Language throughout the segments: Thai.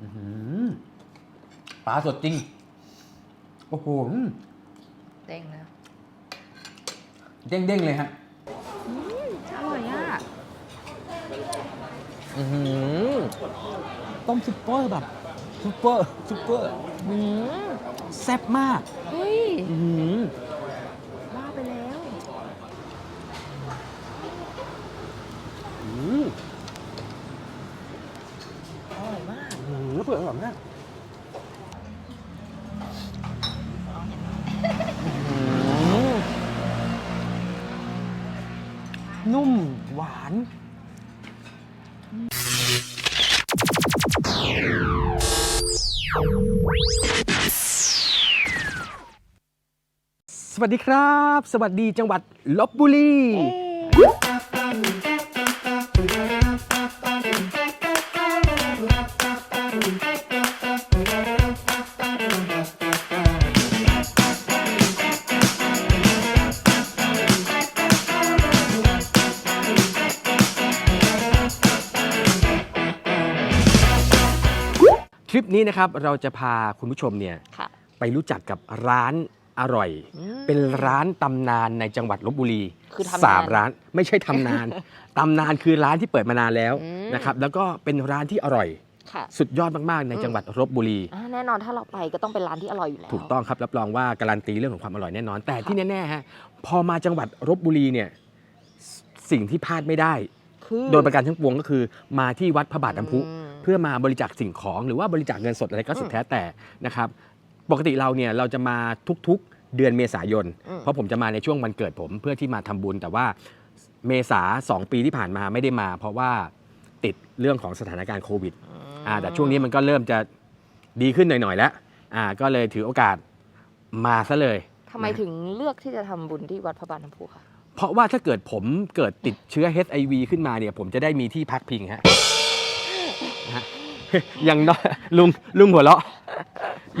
อื้อหือปลาสดจริง โอ้โหเด้งนะเด้งๆเลยฮะ อร่อยอะอื้อหือต้มซุปเปอร์แบบซุปเปอร์ซุปเปอร์ อืมแซ่บมาก เฮ้ย อื้อหือ วัสดีครับ สวัสดีจังหวัดลบบุรี ทริปนี้นะครับเราจะพาคุณผู้ชมเนี่ยค่ะ ไปรู้จักกับร้าน อร่อยอืมเป็นร้านตำนานในจังหวัดลบบุรีคือทำนาน สามร้านไม่ใช่ทำนาน ตำนานคือร้านที่เปิดมานานแล้วอืมนะครับแล้วก็เป็นร้านที่อร่อย ค่ะสุดยอดมากๆ ในจังหวัดลบบุรี อ่าแน่นอนถ้าเราไปก็ต้องเป็นร้านที่อร่อยอยู่แล้ว ถูกต้องครับ รับรองว่าการันตีเรื่องของความอร่อยแน่นอน แต่ค่ะที่แน่ๆฮะพอมาจังหวัดลบบุรีเนี่ยสิ่งที่พลาดไม่ได้ คือโดยประการทั้งปวงก็คือมาที่วัดพระบาทน้ำพุ อืม เพื่อมาบริจาคสิ่งของหรือว่าบริจาคเงินสดอะไรก็สุดอืมแท้แต่นะครับ ปกติเราเนี่ยเราจะมาทุกๆเดือนเมษายน อืม เพราะผมจะมาในช่วงวันเกิดผมเพื่อที่มาทำบุญ แต่ว่าเมษาสองปีที่ผ่านมาไม่ได้มา เพราะว่าติดเรื่องของสถานการณ์โควิด อ่าแต่ช่วงนี้มันก็เริ่มจะดีขึ้นหน่อย ๆ แล้วอ่าก็เลยถือโอกาสมาซะเลย ทำไมถึงเลือกที่จะทำบุญที่วัดพระบาทน้ำพุคะเพราะว่าถ้าเกิดผมเกิดติดเชื้อ HIV ขึ้นมาเนี่ย ผมจะได้มีที่พักพิงฮะนะฮะ อย่างน้อยลุงลุงหัวเราะ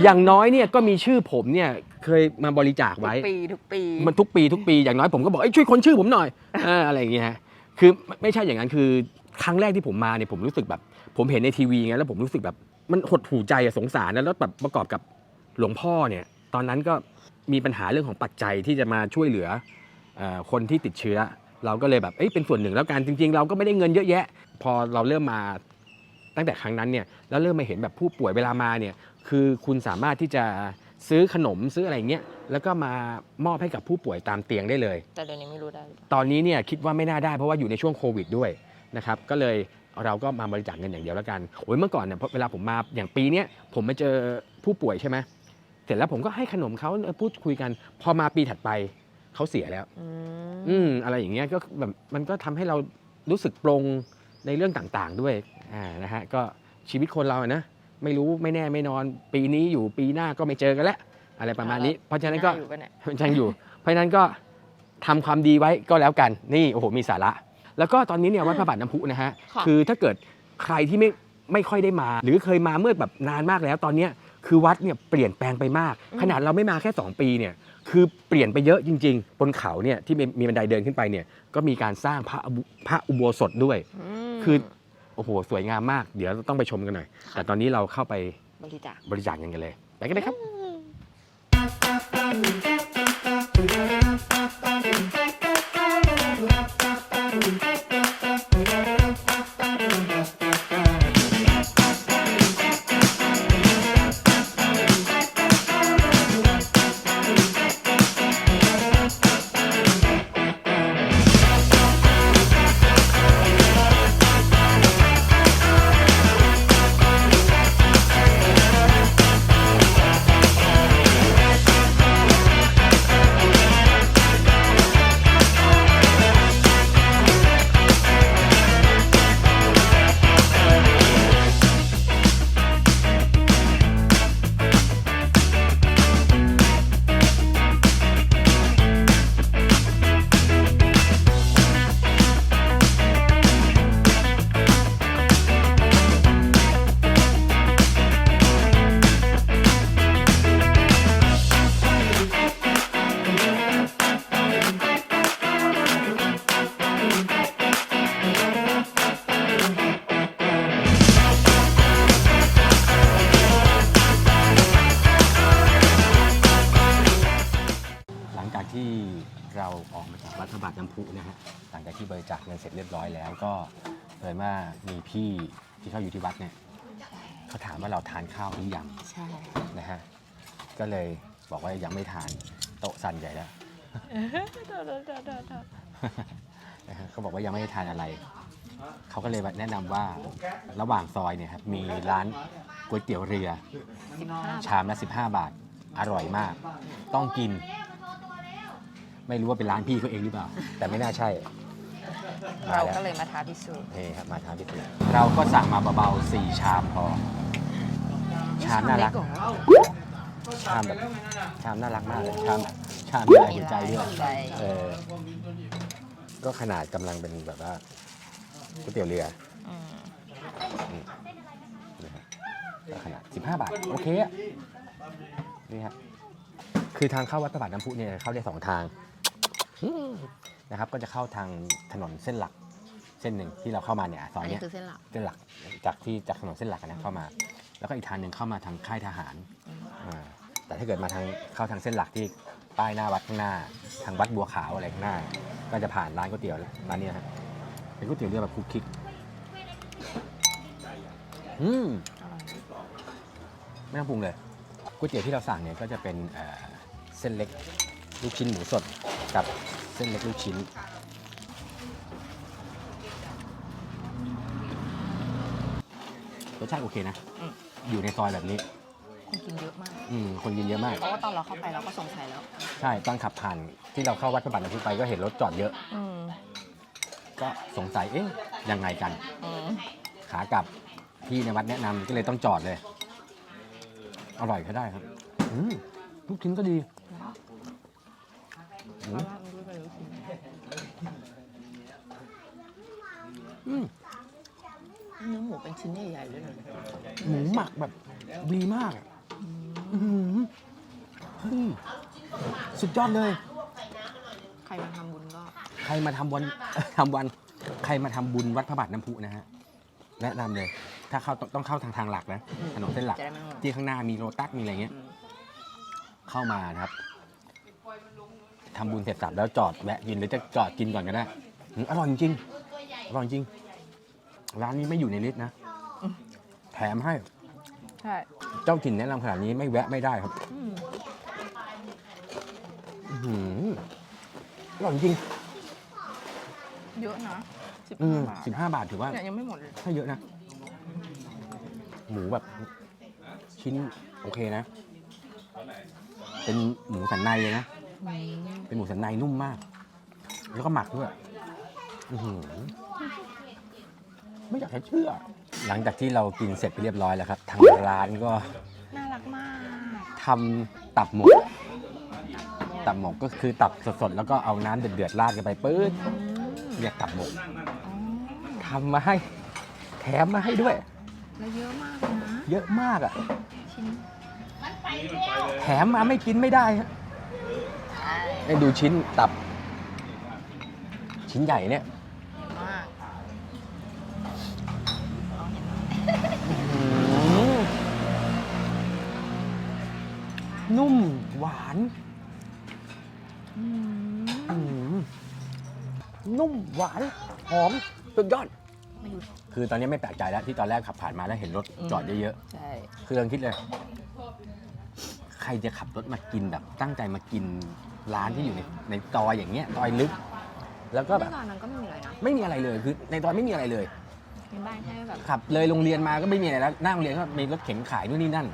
อย่างน้อยเนี่ยก็มีชื่อผมเนี่ยเคยมาบริจาคทุไว้กปีทุกปีมันทุกปีทุกปีอย่างน้อยผมก็บอกเอ้ยช่วยคนชื่อผมหน่อยเอออะไรอย่างเงี้ยฮะคือไม่ไม่ใช่อย่างนั้นคือครั้งแรกที่ผมมาเนี่ยผมรู้สึกแบบ ผมเห็นในทีวีไงแล้วผมรู้สึกแบบมันหดหูใจอะสงสารนะแล้วแบบประกอบกับหลวงพ่อเนี่ย ตอนนั้นก็มีปัญหาเรื่องของปัจจัยที่จะมาช่วยเหลือเอ่อคนที่ติดเชื้อ เราก็เลยแบบเอ้ยเป็นส่วนหนึ่งแล้วกันจริง ๆ เราก็ไม่ได้เงินเยอะแยะ พอเราเริ่มมา ตั้งแต่ครั้งนั้นเนี่ยแล้วเริ่มมาเห็นแบบผู้ป่วยเวลามาเนี่ยคือคุณสามารถที่จะซื้อขนมซื้ออะไรเงี้ยแล้วก็มามอบให้กับผู้ป่วยตามเตียงได้เลย แต่เดี๋ยวนี้ไม่รู้ได้หรือเปล่าตอนนี้เนี่ยคิดว่าไม่น่าได้เพราะว่าอยู่ในช่วงโควิดด้วยนะครับก็เลยเราก็มาบริจาคเงินอย่างเดียวแล้วกันโอ้ยเมื่อก่อนเนี่ยเวลาผมมาอย่างปีเนี้ยผมมาเจอผู้ป่วยใช่ไหมเสร็จแล้วผมก็ให้ขนมเขาเออพูดคุยกัน พอมาปีถัดไปเขาเสียแล้ว อืมอืมอะไรอย่างเงี้ยก็แบบมันก็ทำให้เรารู้สึกปรงในเรื่องต่างๆ ด้วย อ่านะฮะก็ชีวิตคนเราอะนะไม่รู้ไม่แน่ไม่นอนปีนี้อยู่ปีหน้าก็ไม่เจอกันแล้วอะไรประมาณนี้ เพราะฉะนั้นก็าอยู่ปะเนี่ยยังอยู่ เพราะฉะนั้นก็ทำความดีไว้ก็แล้วกันนี่โอ้โหมีสาระ แล้วก็ตอนนี้เนี่ยวัดพระบาทน้ำพุนะฮะค่ะ คือถ้าเกิดใครที่ไม่ไม่ค่อยได้มา หรือเคยมาเมื่อแบบนานมากแล้วตอนเนี้ยคือวัดเนี่ยเปลี่ยนแปลงไปมาก ขนาดเราไม่มาแค่ 2 ปีเนี่ยคือเปลี่ยนไปเยอะจริง ๆ บนเขาเนี่ยที่มีมีบันไดเดินขึ้นไปเนี่ยก็มีการสร้างพระอุโบพระอุโบสถด้วยมคือ โอ้โหสวยงามมาก เดี๋ยวเราต้องไปชมกันหน่อย แต่ตอนนี้เราเข้าไปบริจาคบริจาคเงินกันเลย ไปกันเลยครับ ที่เขาอยู่ที่วัดเนี่ยเขาถามว่าเราทานข้าวหรือยังใช่นะฮะก็เลยบอกว่ายังไม่ทานโต๊ะสั่นใหญ่แล้วนะฮะเขาบอกว่ายังไม่ได้ทานอะไร เขาก็เลยแนะนำว่าระหว่างซอยเนี่ยครับมีร้านก๋วยเตี๋ยวเรือ สิบห้าชามละ 15 บาท อร่อยมาก ต้องกิน ไม่รู้ว่าเป็นร้านพี่เขาเองหรือเปล่า แต่ไม่น่าใช่ เรามแล้วก็เลยมาท้าพิสูจน์นี่ครับมาทานพิเศษเราก็สั่งมาเบาๆ4ชามพอ ชามน่ารัก เล็เหอชามแบบชามน่ารักมากเลยชามชามมีลายหัวใจด้วยมีลายเออ ก็ขนาดกำลังเป็นแบบว่าก๋วยเตี๋ยวเรืออืมนะฮะก็ขนาด 15 บาท โอเคอะนี่ฮะคือทางเข้าวัดพระบาทน้ำพุเนี่ยเข้าได้สองทาง นะครับ ก็จะเข้าทางถนนเส้นหลักเส้นหนึ่งที่เราเข้ามาเนี่ยซออัยนนี้เนี้ยคือเส้นหลักเส้นหลักจากที่จากถนนเส้นหลักอะนะเข้ามา แล้วก็อีกทางหนึ่งเข้ามาทางค่ายทหารอืมอ่าแต่ถ้าเกิดมาทางเข้าทางเส้นหลักที่ป้ายหน้าวัดข้างหน้า ทางวัดบัวขาวอะไรข้างหน้า ก็จะผ่านร้านก๋วยเตี๋ยวร้านเนี้ยฮะเป็นก๋วยเตี๋ยวเรือแบบคลุกคลิกอืม อร่อยไม่ต้องปรุงเลยก๋วยเตี๋ยวที่เราสั่งเนี่ยก็จะเป็นเอ่อเส้นเล็กลูกชิ้นหมูสดกับเส้นเล็กลูกชิ้น รสชาติโอเคนะ อืม อยู่ในซอยแบบนี้ คนกินเยอะมาก อืม คนกินเยอะมาก เพราะว่าตอนเราเข้าไปเราก็สงสัยแล้ว ใช่ตอนขับผ่านที่เราเข้าวัดพระบาทน้ำพุไปก็เห็นรถจอดเยอะ อืมก็สงสัย เอ๊ะ ยังไงกัน อืมขากลับพี่ในวัดแนะนำก็เลยต้องจอดเลย อร่อยก็ได้ครับ อืมลูกชิ้นก็ดีอืม ว่ามันด้วยไปรู้สึก อืม เนื้อหมูเป็น ชิ้นใหญ่ๆด้วยนะหมูหมักแบบดีมากอะอื้อหือเฮ้ยสุดยอดเลย ใครมาทำบุญก็ใครมาทำวัน ทำวัน ใครมาทำบุญวัดพระบาทน้ำพุนะฮะแนะนำเลย ถ้าเข้าต้องต้องเข้าทางทางหลักนะอืมถนนเส้นหลัก จะได้ไม่งงที่ข้างหน้ามีโรตัสมีอะไรเงี้ยอืมเข้ามานะครับทำบุญเสร็จสับแล้วจอดแวะกินหรือจะจอดกินก่อนก็ได้อืมอร่อยจริงอร่อยจริง ร้านนี้ไม่อยู่ในลิสต์นะ แถมให้ใช่เจ้าถิ่นแนะนำขนาดนี้ไม่แวะไม่ได้ครับอืมอื้อหืออร่อยจริงเยอะนะสิบอืห้ามบาทสิบห้าบาทถือว่า เนี่ยยังไม่หมดเลยให้เยอะนะ หมูแบบชิ้นโอเคนะ เป็นหมูสันในเลยนะอืมเป็นหมูสันในนุ่มมาก แล้วก็หมักด้วยอื้อหือไม่อยากจะเชื่อ หลังจากที่เรากินเสร็จไปเรียบร้อยแล้วครับทางร้านก็น่ารักมากทำตับหมก ตับหมกก็คือตับสดๆแล้วก็เอาน้ำเดือดๆราดกันไปปื๊ดอืมเรียกตับหมกอ๋อทำมาให้แถมมาให้ด้วย แล้วเยอะมากเลยนะเยอะมากอะชิ้นแถมมาไม่กินไม่ได้ฮะใช่ให้ดูชิ้นตับ ชิ้นใหญ่เนี่ย มาก อื้อหือ นุ่มหวานอืมอื้อหือนุ่มหวานหอมสุดยอดไม่หยุดคือตอนนี้ไม่แปลกใจแล้วที่ตอนแรกขับผ่านมาแล้วเห็นรถอืมจอดเยอะใช่ๆคือยังคิดเลย ใครจะขับรถมากินแบบ ตั้งใจมากินร้านที่อยู่ในในซอยอย่างเงี้ยซอยลึก แล้วก็ก็แบแบบบนั้นก็ไม่มีอะไรนะไม่มีอะไรเลยคือ ในซอยไม่มีอะไรเลยมีบ้านแค่แบบขับเลยโรงเรียนมาก็ไม่มีอะไรแล้วหน้าโรงเรียนก็มีรถเข็นขายนู่นนี่นั่น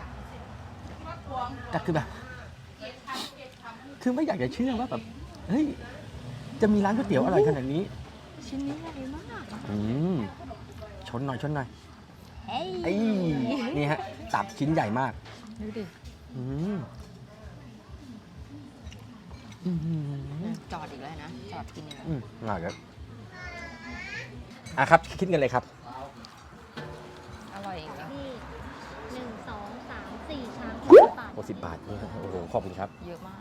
แต่คือแบบ คือไม่อยากจะเชื่อว่าแบบ เฮ้ย จะมีร้านก๋วยเตี๋ยวอร่อยขนาดนี้ ชิ้นนี้ใหญ่มากอะอืม ชนหน่อยชนหน่อยเฮ้ยไอ้ยนี่ฮะตับชิ้นใหญ่มาก ดูดิอืมอืมจอดอีกแล้วนะ จอดกินอีกแล้ว อืมอร่อยครับอะครับ คิดเงินเลยครับ หกสิบบาทนี่ครับโอ้โหขอบคุณครับเยอะมาก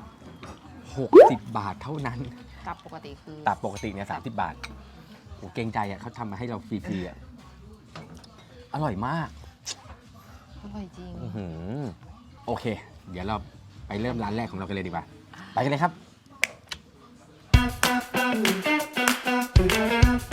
หกสิบบาทเท่านั้นกับปกติคือตับปกติเนี่ยสามสิบบาทโอ้เกรงใจอะเขาทำมาให้เราฟรีๆอะอร่อยมากอร่อยจริงอื้อหือโอเค เดี๋ยวเราไปเริ่มร้านแรกของเรากันเลยดีกว่า ไปกันเลยครับเอ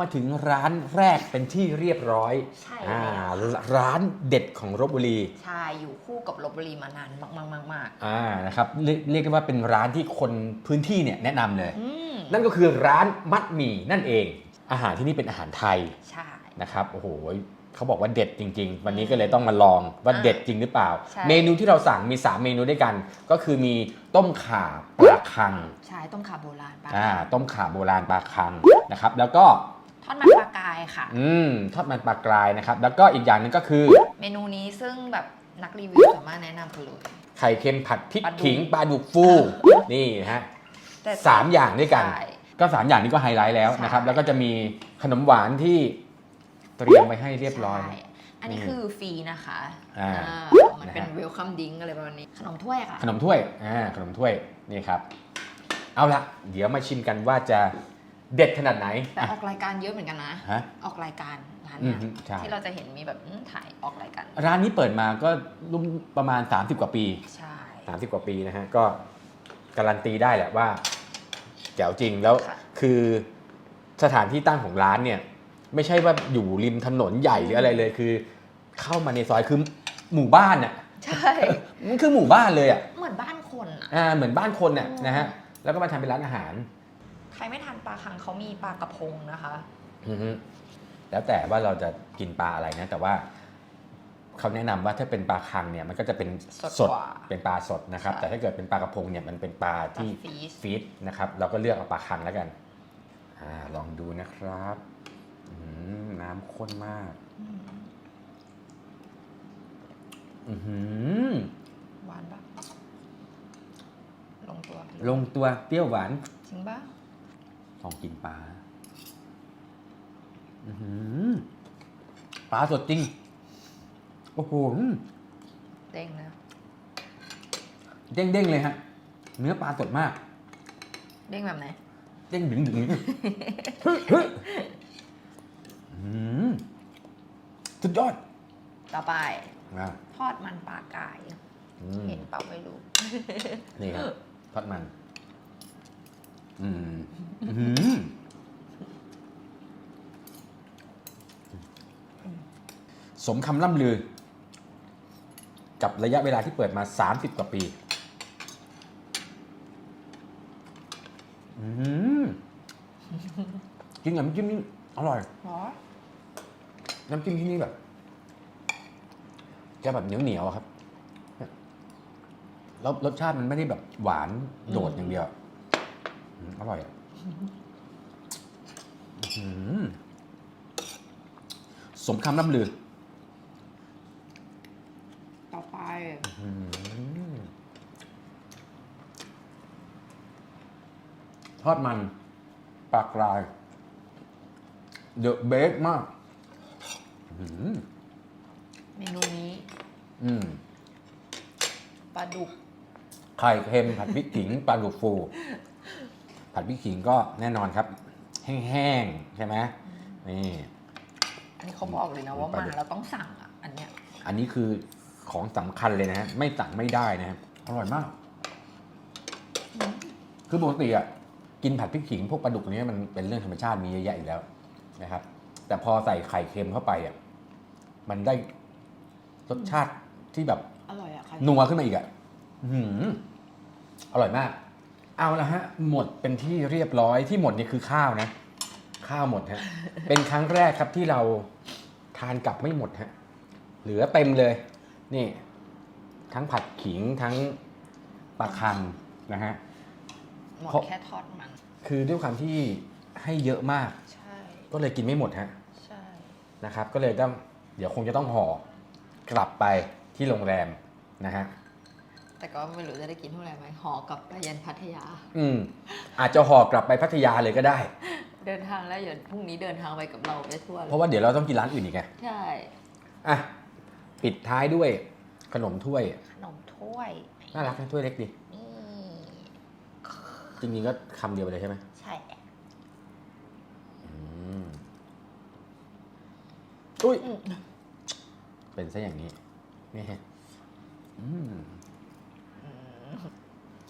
มาถึงร้านแรกเป็นที่เรียบร้อยใช่อ่าแล้ว ร้านเด็ดของลบบุรี ใช่อยู่คู่กับลบบุรีมานานมากๆมากอ่านะครับเรียกเรียกได้ว่าเป็นร้านที่คนพื้นที่เนี่ยแนะนำเลยๆอืมนั่นก็คือร้านมัดหมี่นั่นเอง อาหารที่นี่เป็นอาหารไทยใช่ นะครับโอ้โหเขาบอกว่าเด็ดจริง ๆ วันนี้ก็เลยต้องมาลองว่าอ่าเด็ดจริงหรือเปล่า ใช่ เมนูที่เราสั่งมี 3 เมนูด้วยกัน ก็คือมีต้มข่าปลาคังใช่ต้มขาโบราณปลาอ่าต้มข่าโบราณปลาคังนะครับ แล้วก็ ทอดมันปลากายค่ะ อืมทอดมันปลากรายนะครับ แล้วก็อีกอย่างหนึงก็คือ เมนูนี้ซึ่งแบบนักรีวิวสามารถแนะนำกันเลย ไข่เค็มผัดพริกปลาดุกขิงปลาดุกฟูนี่นะฮะแต่สามอย่างด้วยกัน ใช่ ก็3อย่างนี้ก็ไฮไลท์แล้วใช่นะครับแล้วก็จะมีขนมหวานที่เตรียมไว้ให้เรียบร้อย ใช่อันนี้คือฟรีนะคะอ่าอ่ามันเป็นนะฮะ เวลคัมดิ้งอะไรประมาณนี้ ขนมถ้วยค่ะ ขนมถ้วยอ่าขนมถ้วยนี่ครับ เอาละเดี๋ยวมาชิมกันว่าจะ เด็ดขนาดไหน แต่อะออกรายการเยอะเหมือนกันนะ ฮะออกรายการร้านอืเนี้มยใช่ ที่เราจะเห็นมีแบบอืมถ่ายออกรายการร้านนี้เปิดมาก็รุ่มประมาณ 30 กว่าปี ใช่ 30 กว่าปีนะฮะ ก็การันตีได้แหละว่าแจ๋วจริงแล้วค่ะ คือสถานที่ตั้งของร้านเนี่ย ไม่ใช่ว่าอยู่ริมถนนใหญ่หรืออะไรเลยคือ เข้ามาในซอยคือหมู่บ้านอะใช่ มันคือหมู่บ้านเลยอะเหมือนบ้านคนอะอ่าเหมือนบ้านคนน่ะอืมนะฮะแล้วก็มาทำเป็นร้านอาหาร ใครไม่ทาน ปลาคังเขามีปลากระพงนะคะอือฮึแล้วแต่ว่าเราจะกินปลาอะไรนะแต่ว่าเขาแนะนำว่าถ้าเป็นปลาคังเนี่ยมันก็จะเป็นสดกว่า เป็นปลาสดนะครับ ใช่ แต่ถ้าเกิดเป็นปลากระพงเนี่ยมันเป็นปลาที่ปลาฟีสฟีดนะครับ เราก็เลือกเอาปลาคังแล้วกันอาลองดูนะครับอืมน้ำข้นมาก อืมอือหือหวานปะลงตัว ลงตัวเปรี้ยวหวาน จริงปะ ลองกินปลาอือหือปลาสดจริง โอ้โห เด้งนะ เด้งๆเลยฮะ เนื้อปลาสดมาก เด้งแบบไหน เด้งดึงดึงอืมสุดยอด ต่อไปอะทอดมันปลากายอืมเห็นเปล่าไม่รู้ นี่ครับ ทอดมัน อืมอื้อหือสมคำล่ำลือ กับระยะเวลาที่เปิดมา 30 กว่าปี อืมกินกับน้ำจิ้มนี่อร่อย หรอน้ำจิ้มที่นี่แบบจะแบบเหนียวเหนียวๆอะครับ แล้วรสชาติมันไม่ได้แบบหวานโดดอย่างเดียวอืม อร่อยอะอื้อหือสมคำล่ำลือ ต่อไปอื้อหือทอดมันปลากราย เดอะเบคมากอื้อหือเมนูนี้อืมปลาดุกไข่เค็มผัดพริกขิงปลาดุกฟู ผัดพริกขิงก็แน่นอนครับ แห้งๆใช่ไหมนี่อันนี้เขาบอกเลยนะว่าปลามาดุกเราต้องสั่งอะอันเนี้ยอันนี้คือของสำคัญเลยนะฮะไม่สั่งไม่ได้นะฮะอร่อยมาก คือปกติอะกินผัดพริกขิงพวกปลาดุกเนี้ยมันเป็นเรื่องธรรมชาติมีเยอะแยะอยู่แล้วนะครับ แต่พอใส่ไข่เค็มเข้าไปอะมันได้รสชาติที่แบบอร่อยอะใครนัวขึ้นมาอีกอะอื้อหืออร่อยมาก เอาละฮะหมดเป็นที่เรียบร้อยที่หมดนี่คือข้าวนะ ข้าวหมดฮะ เป็นครั้งแรกครับที่เราทานกลับไม่หมดฮะ เหลือเต็มเลย นี่ ทั้งผัดขิงทั้งปลาคังนะฮะ หมดเพราะ แค่ทอดมัน คือด้วยความที่ให้เยอะมาก ใช่ ก็เลยกินไม่หมดฮะใช่ นะครับ ก็เลยต้องเดี๋ยวคงจะต้องห่อกลับไปที่โรงแรมนะฮะ แต่ก็ไม่รู้จะได้กินเท่าไหร่ไหมห่อกลับไปยันพัทยา อืม อาจจะห่อกลับไปพัทยาเลยก็ได้ เดินทางแล้วเดี๋ยวพรุ่งนี้เดินทางไปกับเราไปทั่วเลเพราะว่าเดี๋ยวเราต้องกินร้านอื่นอีกไงใช่อะปิดท้ายด้วยขนมถ้วยขนมถ้วยน่ารักนะถ้วยเล็กดีนี่จริงๆก็คำเดียวไปเลยใช่ไหมใช่อุ้ยเป็นซะอย่างนี้นี่ฮะอืม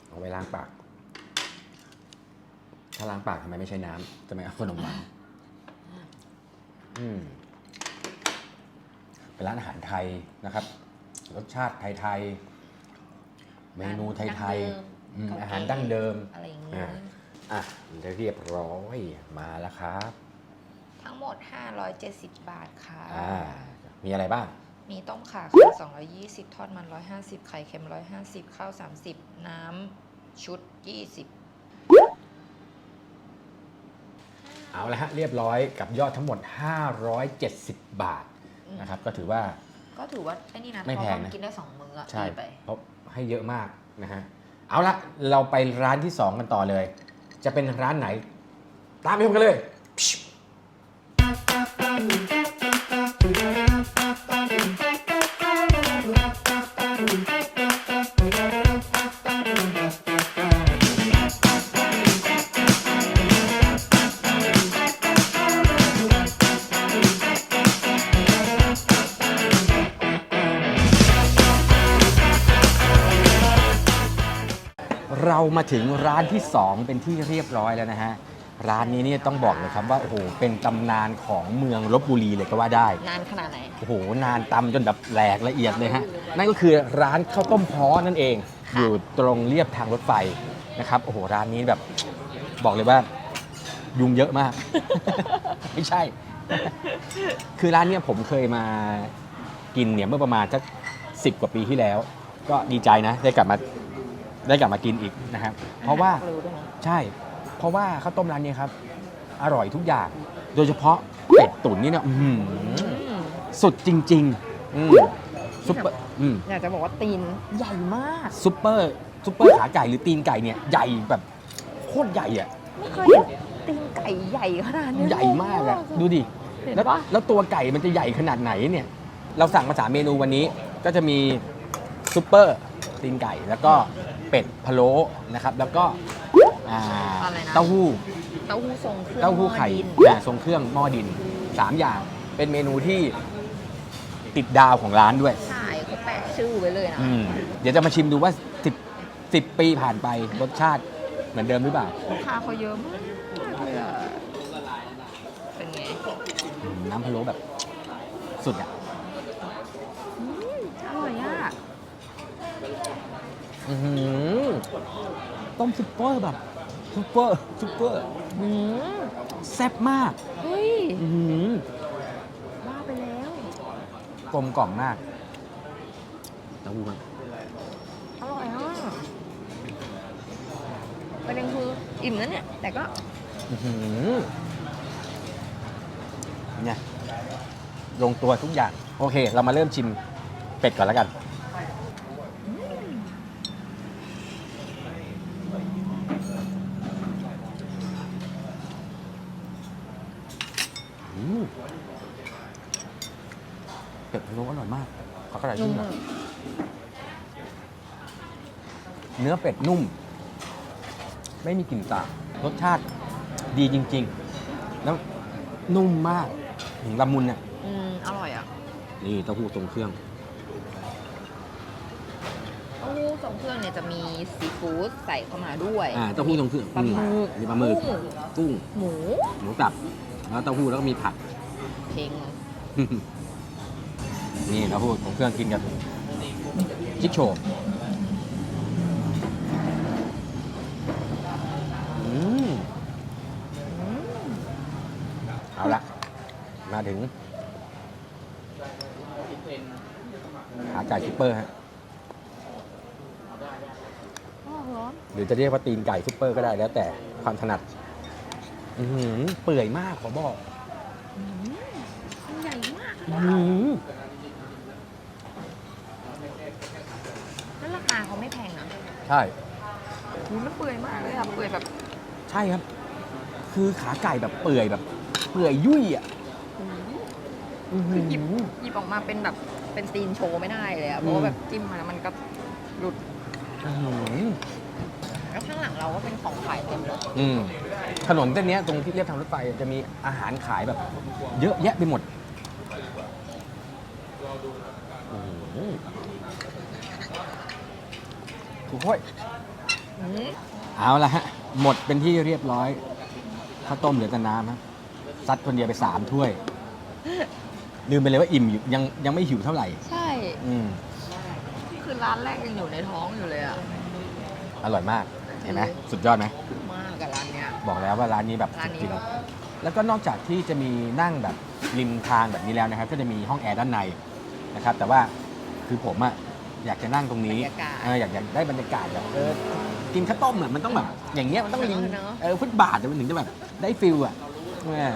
เอาไว้ล้างปาก ถ้าล้างปากทำไมไม่ใช้น้ำจะไม่เอาขนมหวานอืมเป็นร้านอาหารไทยนะครับ รสชาติไทยๆ เมนูไทยๆอืมอาหารดั้งเดิม อะไรอย่างนี้ อ่า อะเรียบร้อยมาแล้วครับ ทั้งหมด 570 บาทค่ะ อ่า มีอะไรบ้าง มีต้มข่าค่ะ 220 ทอดมัน 150 ไข่เค็ม 150 ข้าว 30 น้ำชุด 20 เอาละฮะ เรียบร้อยกับยอดทั้งหมด 570 บาทนะครับ ก็ถือว่า ก็ถือว่าไอ้นี่นะไม่แพงเพราะว่านะมันกินได้ 2 มื้ออะใช่ดีไปเพราะให้เยอะมากนะฮะ เอาละเราไปร้านที่ 2 กันต่อเลย จะเป็นร้านไหน ตามไปชมกันเลย ถึงร้านที่ 2 เป็นที่เรียบร้อยแล้วนะฮะ ร้านนี้เนี่ยต้องบอกเลยครับว่าโอ้โหเป็นตำนานของเมืองลบบุรีเลยก็ว่าได้ นานขนาดไหน โอ้โห นานตำจนแบบแหลกละเอียดเลยฮะ นั่นก็คือร้านข้าวต้มพ้อนั่นเองค่ะอยู่ตรงเรียบทางรถไฟนะครับโอ้โหร้านนี้แบบบอกเลยว่ายุงเยอะมาก ไม่ใช่ คือร้านเนี้ยผมเคยมากินเนี่ยเมื่อประมาณสักสิบกว่าปีที่แล้ว ก็ดีใจนะ ได้กลับมา ได้กลับมากินอีกนะครับ เพราะว่ารู้ด้วยนะใช่ เพราะว่าข้าวต้มร้านนี้ครับ อร่อยทุกอย่าง โดยเฉพาะเป็ดตุ๋นนี่เนี่ยอื้อหืออืมสุดจริงๆอืมซุปเปอร์อืม อยากจะบอกว่าตีนใหญ่มาก ซุปเปอร์ซุปเปอร์ขาไก่หรือตีนไก่เนี่ยใหญ่แบบโคตรใหญ่อะไม่เคยเห็นตีนไก่ใหญ่ขนาดนี้ใหญ่มากอะดูดิเห็นแล้วปะแล้วตัวไก่มันจะใหญ่ขนาดไหนเนี่ย เราสั่งมาสามเมนูวันนี้ก็จะมีซุปเปอร์ตีนไก่แล้วก็ เป็ดพะโล้นะครับ แล้วก็อ่าอะไรนะ เต้าหู้ เต้าหู้ทรงเครื่องเต้าหู้ไข่ม้อดินอ่าทรงเครื่องหม้อดินสามอย่างเป็นเมนูที่ติดดาวของร้านด้วย ใช่เขาแปะชื่อไว้เลยนะอืมเดี๋ยวจะมาชิมดูว่า 10 10 ปีผ่านไปรสชาติเหมือนเดิมหรือเปล่าลูกค้าเขาเยอะมากเลยอะเป็นไง อืมน้ำพะโล้แบบสุดอะ อืมอร่อยอะ อื้อหือต้มซุปเปอร์แบบซุปเปอร์ซุปเปอร์อืมแซ่บมาก เฮ้ยอื้อหือว่าไปแล้ว กลมกล่อมมากเต้าหู้มั้งอร่อยอะประเด็นคืออิ่มแล้วเนี่ย แต่ก็อื้อหือเนี่ยลงตัวทุกอย่าง โอเค เรามาเริ่มชิมเป็ดก่อนแล้วกัน อืม เป็ดพะโล้อร่อยมากขอกระดาษนุ่ชุ่มมหน่มาอยกเนื้อเป็ดนุ่ม ไม่มีกลิ่นสาบรสชาติดีจริง ๆ แล้วนุ่มมากถึงละมุนเนี่ยอืมอร่อยอะนี่เต้าหู้ทรงเครื่องเต้าหู้ทรงเครื่องเนี่ยจะมีซีฟู้ดใส่เข้ามาด้วยอ่าเต้าหู้ทรงเครื่องปลาหมึกมีปลาหมึกกุ้ง กุ้งหมู หมูสับแล้วเต้าหู้แล้วก็มีผัก เค็งนี่เต้าหู้ทรงเครื่องกินกับจิ๊กโชว์อืมเอาละมาถึงขาไก่ซุปเปอร์ฮะอ๋อเหรอหรือจะเรียกว่าตีนไก่ซุปเปอร์ก็ได้แล้วแต่ความถนัดอือหือเปื่อยมากขอบอก แล้วราคาเขาไม่แพงนะใช่ หูมันเปื่อยมากเลยอะเปื่อยแบบใช่ครับ คือขาไก่แบบเปื่อยแบบ เปื่อยยุ่ยอะอืมอื้อหือหยิบหยิบออกมาเป็นแบบเป็นซีนโชว์ไม่ได้เลยอะเพราะว่าแบบจิ้มมาแล้วมันก็หลุดอื้อหือแล้วข้างหลังเราก็เป็นของขายเต็มเลย อืมถนนเส้นเนี้ยตรงที่เรียบทางรถไฟจะมีอาหารขายแบบ เยอะแยะไปหมด อืม โอ้ยอืมเอาละฮะ หมดเป็นที่เรียบร้อยข้าวต้มเหลือแต่น้ำฮะซัดคนเดียวไปสามถ้วย ลืมไปเลยว่าอิ่มอยู่ยังยังไม่หิวเท่าไหร่ ใช่ อืมคือร้านแรกยังอยู่ในท้องอยู่เลยอะอร่อยมาก เห็นไหมอืมสุดยอดไหมมากกับร้านเนี้ย บอกแล้วว่าร้านนี้แบบร้านจนี้ริงแบบๆแล้วก็นอกจากที่จะมีนั่งแบบริมทางแบบนี้แล้วนะครับ ก็จะมีห้องแอร์ด้านในนะครับ แต่ว่าคือผมอะ อยากจะนั่งตรงนี้บรรยากาศ เอออยากอยากได้บรรยากาศแบบเออกินข้าวต้มอะมันต้องแบบอย่างเงี้ยมันต้องริมเนอะเออฟุตบาทอะมันถึงจะแบบได้ฟิลอะเออ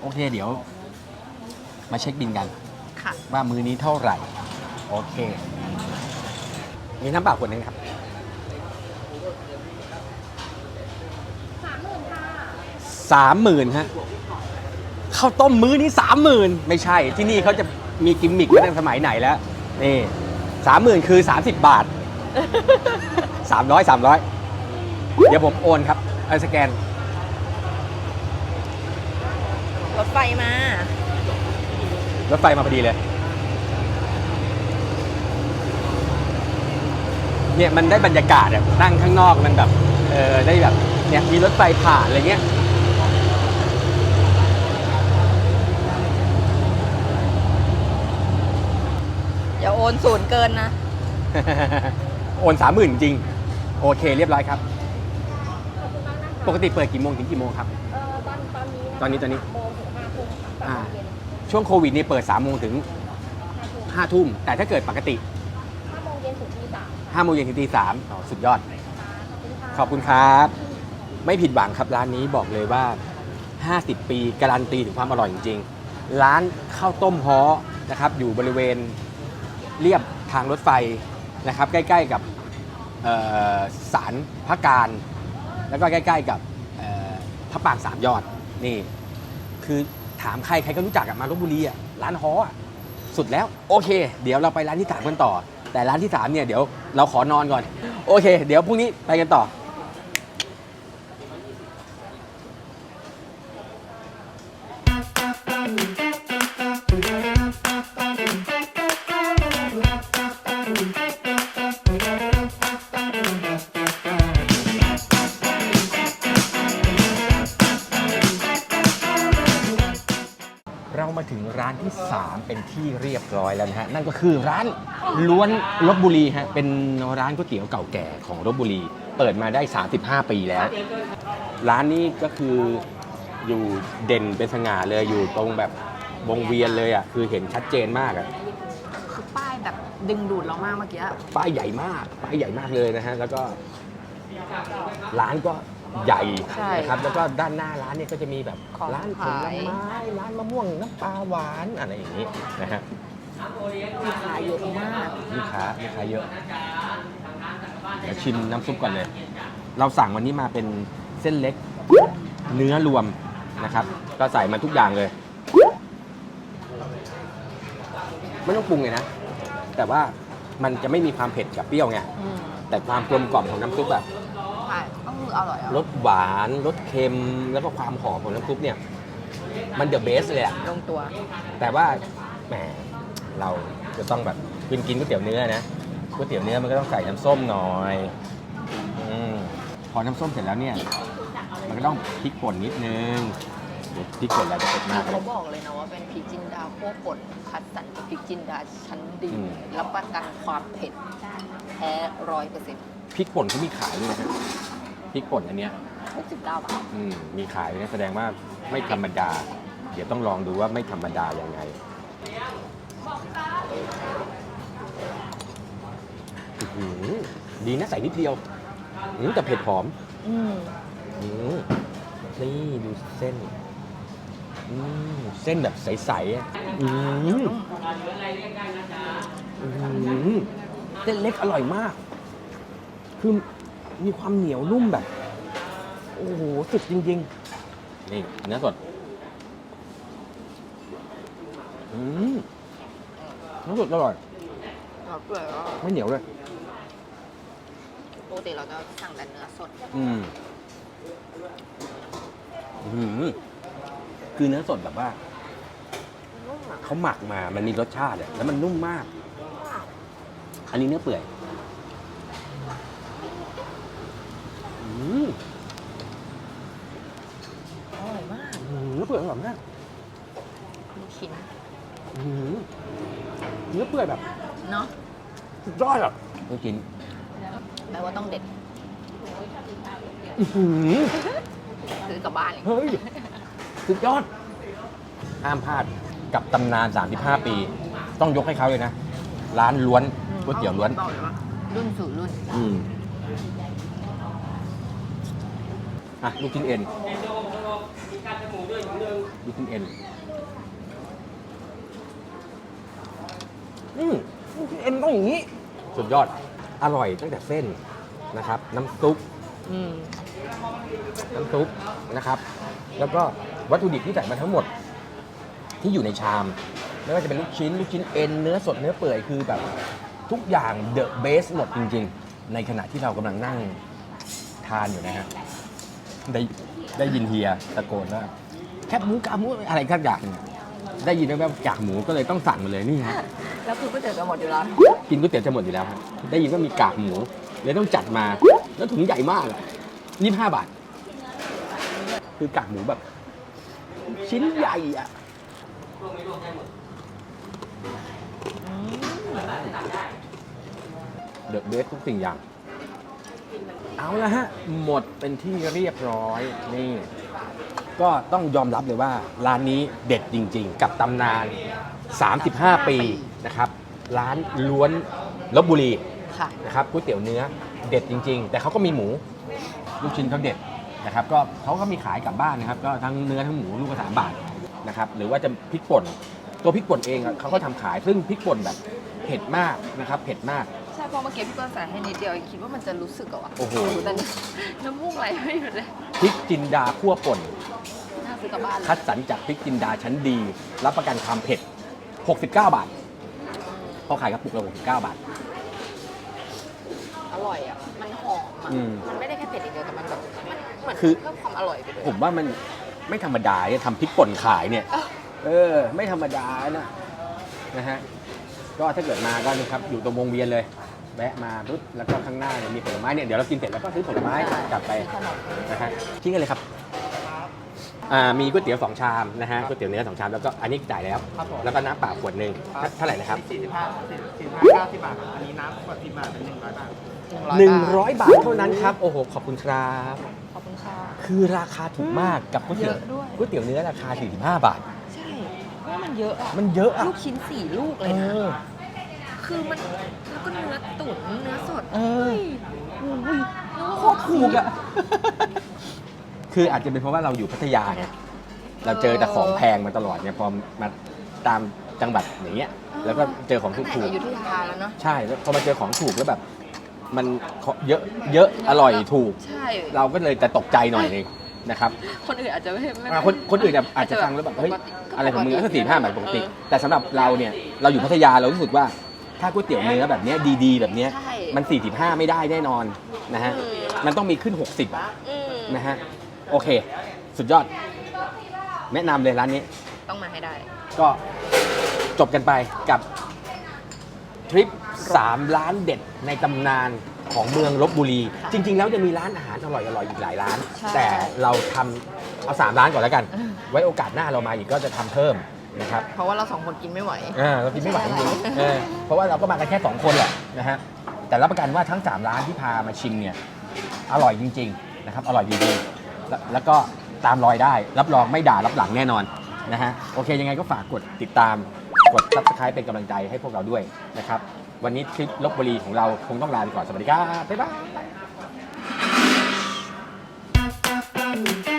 โอเคเดี๋ยว มาเช็คบินกัน ค่ะ ว่ามื้อนี้เท่าไหร่ โอเค มีน้ำเปล่าขวดหนึงครับสามหมื่นฮะข้าวต้มมื้อนี้สามหมื่นไม่ใช่ที่นี่เขาจะมีกิมมิคไว้ตั้งสมัยไหนแล้วนี่ สามหมื่นคือ 30 บาท 300 300 เดี๋ยวผมโอนครับเอาสแกน รถไฟมารถไฟมาพอดีเลย เนี่ยมันได้บรรยากาศอะนั่งข้างนอกมันแบบ เออได้แบบเนี่ยมีรถไฟผ่านอะไรเงี้ย อย่าโอนศูนย์เกินนะ โอนสามหมื่นจริง โอเคเรียบร้อยครับ ปกติเปิดกี่โมงถึงกี่โมงครับ เอ่อตอนตอนนี้ตอนนี้ตอนนี้โมงถึงห้าทุ่มค่ะอ่าตอนเย็นช่วงโควิดนี่เปิด3ามโมงถึงห้าทุ่ม5ทุ่ม แต่ถ้าเกิดปกติห้าโมงเย็นถึงตีสามค่ะ5โมงเย็นถึงตีสามอ๋อสุดยอดขอบคุณค่ะ ขอบคุณครับ ไม่ผิดหวังครับร้านนี้บอกเลยว่า 50 ปีการันตีถึงความอร่อยจริงๆ ร้านข้าวต้มฮ้อนะครับอยู่บริเวณ เรียบทางรถไฟนะครับใกล้ๆกับเอ่อศาลพระการ แล้วก็ใกล้ๆกับพระปางสามยอดนี่คือถามใครใครก็รู้จักกับมาลบบุรีอะร้านฮออะสุดแล้วโอเค เดี๋ยวเราไปร้านที่สามกันต่อ แต่ร้านที่สามเนี่ยเดี๋ยวเราขอนอนก่อน โอเค เดี๋ยวพรุ่งนี้ไปกันต่อ รียบร้อยแล้วนะฮะนั่นก็คือร้านล้วนลบบุรีฮะเป็นร้านก๋วยเตี๋ยวเก่าแก่ของลบบุรี เปิดมาได้ 35 ปีแล้ว ร้านนี้ก็คืออยู่เด่นเป็นสง่าเลยอยู่ตรงแบบวงเวียนเลยอะคือเห็นชัดเจนมากอะคือป้ายแบบดึงดูดเรามากเมื่อกี้ป้ายใหญ่มากป้ายใหญ่มากเลยนะฮะแล้วก็ร้านก็ใหญ่ใช่นะครับแล้วก็ด้านหน้าร้านเนี่ยก็จะมีแบบของร้านผลขายไม้ร้านมะม่วงน้ำปลาหวานอะไรอย่างนี้นะฮะ ลูกค้าเยอะมากลูกค้าลูกค้าเยอะเดี๋ยวชิมน้ำซุปก่อนเลย เราสั่งวันนี้มาเป็นเส้นเล็ก เนื้อรวมนะครับ ก็ใส่มาทุกอย่างเลย ไม่ต้องปรุงเลยนะ แต่ว่ามันจะไม่มีความเผ็ดกับเปรี้ยวไง อืมแต่ความกลมกล่อมของน้ำซุปแบบใช่ก็คืออร่อยอะรสหวานรสเค็มแล้วก็ความหอมของน้ำซุปเนี่ย มันเดอะเบสเลยอะลงตัว แต่ว่าแหม เราจะต้องแบบกินกินก๋วยเตี๋ยวเนื้อนะก๋วยเตี๋ยวเนื้อมันก็ต้องใส่น้ำส้มหน่อยอมพอน้ำส้มเสร็จแล้วเนี่ย มันก็ต้องพริกป่นนิดนึงเดี๋ยวพริกป่นเราจะเผ็ดมากเลเขายบอกเลยนะว่าเป็นพริกจินดาโคกป่นคัดสรรพริกจินดาชั้นดีอืมรับประกันความเผ็ดแท้ร้อยเปอร์เซ็นต์พริกป่นเขามีขายด้วยนะฮะพริกป่นอันเนี้ยหกสิบเก้าบาทอืมมีขายนะแสดงว่าไม่ธรรมดา เดี๋ยวต้องลองดูว่าไม่ธรรมดายังไงอื้อหือ ดีนะใส่นิดเดียวอืมแต่เผ็ดหอมอืมอืมนี่ดูเส้นอืมเส้นแบบใสๆอะอืมอืมเส้นเล็กอร่อยมาก คือมีความเหนียวนุ่มแบบ โอ้โห สุดจริง ๆ นี่เนื้อสด อืมเนื้อสดอร่อย เราเกลือก็ไม่เหนียวเลย ปกติเราจะสั่งแต่เนื้อสด อืมอืมคือเนื้อสดแบบว่า นุ่มอะเขาหมักมา มันมีรสชาติอะแล้วมันนุ่มมาก อันนี้เนื้อเปื่อยอืมอร่อยมาก อืมเนื้อเปื่อยอร่อยมากลูกชิ้น อืม เนื้อเปื่อยแบบเนาะสุดยอดอะต้องกินแปลว่าต้องเด็ดอื้อหือซื้อกลับบ้านอีกเฮ้ยสุดยอดห้ามพลาดกับตำนาน 35 ปี ต้องยกให้เขาเลยนะ ร้านล้วนก๋วยเตี๋ยวล้วนบอกเลยว่ารุ่นสู่รุ่น อืมอะลูกชิ้นเอ็นลูกชิ้นเอ็น อืมลูกชิ้นเอ็นต้องอย่างนี้ สุดยอด อร่อยตั้งแต่เส้นนะครับ น้ำซุปอืมน้ำซุปนะครับ แล้วก็วัตถุดิบที่ใส่มาทั้งหมด ที่อยู่ในชาม ไม่ว่าจะเป็นลูกชิ้น ลูกชิ้นเอ็นเนื้อสดเนื้อเปื่อยคือแบบทุกอย่างเดอะเบสหมดจริง ๆ ในขณะที่เรากำลังนั่งทานอยู่นะฮะได้ได้ยินเฮียตะโกนว่าแคบหมูกากหมูอะไรสักอย่างหนึ่ง ได้ยินแว่วๆกากหมูก็เลยต้องสั่งมาเลยนี่ฮะแล้วคือก๋วยเตี๋ยวจะหมดอยู่แล้ว กินก๋วยเตี๋ยวจะหมดอยู่แล้วครับได้ยินว่ามีกากหมูเลยต้องจัดมาแล้วถุงใหญ่มากอะยี่ห้าบาท คือกากหมูแบบ ชิ้นใหญ่อะเดอะเบสทุกสิ่งอย่าง เอาละฮะ หมดเป็นที่เรียบร้อยนี่ ก็ต้องยอมรับเลยว่าร้านนี้เด็ดจริง ๆ กับตำนาน 35 ปีนะครับ ร้านล้วนลบบุรีค่ะ นะครับก๋วยเตี๋ยวเนื้อเด็ดจริง ๆ แต่เขาก็มีหมูลูกชิ้นเขาเด็ดนะครับก็เขาก็มีขายกลับบ้านนะครับ ก็ทั้งเนื้อทั้งหมูลูกละสามบาทนะครับหรือว่าจะพริกป่นตัวพริกป่นเองอะเขาก็ทำขายซึ่งพริกป่นแบบเผ็ดมากนะครับเผ็ดมาก ใช่เพอเมื่อกี้พี่เปิ้ลใส่ให้นิดเดียวคิดว่ามันจะรู้สึกอะวะโอ้โห แต่น้ำมูกไหลไม่หยุดเลยพริกจินดาคั่วป่น น่าซื้อกลับบ้านเลย คัดสรรจากพริกจินดาชั้นดี รับประกันความเผ็ด 69 บาทเขาขายกระปุกละ69 บาท อร่อยอะมันหอมอะอืมมันไม่ได้แค่เผ็ดอย่างเดียวแต่มันแบบมันเหมือนคือ เพิ่มความอร่อยไปด้วยผมว่ามันไม่ธรรมดาเนี่ยทำพริกป่นขายเนี่ย เอ้าเออไม่ธรรมดานะนะฮะ ก็ถ้าเกิดมาก็นี่ครับ อยู่ตรงวงเวียนเลย แวะมาปุ๊บแล้วก็ข้างหน้าเนี่ยมีผลไม้เนี่ยเดี๋ยวเรากินเสร็จแล้วก็ซื้อผลไม้กลับไปขนมนะฮะทิ้งกันเลยครับอ่ามีก๋วยเตี๋ยวสองชามนะฮะก๋วยเตี๋ยวเนื้อสองชามแล้วก็อันนี้จ่ายแล้วครับผมแล้วก็น้ำเปล่าขวดหนึ่งเท่าไหร่นะครับ สี่สิบห้าสี่สิบห้าเก้าสิบบาทครับอันนี้น้ำกดสิบบาทเป็นหนึ่งร้อยบาทหนึ่งร้อยบาทเท่านั้นครับ โอ้โห ขอบคุณครับ ขอบคุณค่ะ คือราคาถูกมากกับก๋วยเตี๋ยวเยอะด้วย ก๋วยเตี๋ยวเนื้อราคา 45 บาท ใช่เพราะว่ามันเยอะอะมันเยอะอะ ลูกชิ้นสี่ลูกเลยเอนะอ คือมัน แล้วก็เนื้อตุ๋นเนื้อสดเออ อุ้ยเนื้อโคตรถูกอะ คืออาจจะเป็นเพราะว่าเราอยู่พัทยาเนี่ยเราเจอแต่ของแพงมาตลอดเนี่ยพอมาตามจังหวัดอย่างเงี้ย แล้วก็เจอของถูกตั้งแต่อยุธยาแล้วเนาะๆใช่แล้วพอมาเจอของถูกแล้วแบบ มันเยอะเยอะอร่อยถูก ใช่ เราก็เลยแต่ตกใจหน่อยนึงนะครับ คนอื่นอาจจะไม่ไม่อ่าคนคนอื่นเนี่ยอาจจะฟังแล้วแบบเฮ้ยอะไรของมึงก็สี่ห้าบาทปกติ แต่สำหรับเราเนี่ยเราอยู่พัทยาเรารู้สึกว่า ถ้าก๋วยเตี๋ยวเนื้อแบบเนี้ยดีๆ แบบเนี้ยใช่ มัน 45 ไม่ได้แน่นอนนะฮะอืมมันต้องมีขึ้น 60อะอืมนะฮะโอเค สุดยอด แนะนำเลยร้านนี้ ต้องมาให้ได้ ก็จบกันไปกับทริป 3 ร้านเด็ดในตำนานของเมืองลบบุรี ค่ะจริง ๆ แล้วจะมีร้านอาหารอร่อยๆอีกหลายร้าน ใช่แต่เราทำเอา 3 ร้านก่อนแล้วกันอืมไว้โอกาสหน้าเรามาอีกก็จะทำเพิ่ม นะครับเพราะว่าเราสองคนกินไม่ไหว อ่าเรากินไม่ไหวจริงเพราะว่าเราก็มากันแค่สองคนแหละนะฮะแต่รับประกันว่าทั้งสามร้านที่พามาชิมเนี่ยอร่อยจริง ๆนะครับ อร่อยจริงๆแล้วแล้วก็ตามรอยได้รับรองไม่ด่ารับหลังแน่นอนนะฮะโอเคยังไงก็ฝากกดติดตาม กด s u b สไครป์เป็นกำลังใจให้พวกเราด้วยนะครับ วันนี้คลิปลบบุรีของเราคงต้องลาไปก่อนสวัสดีครับบ๊ายบาย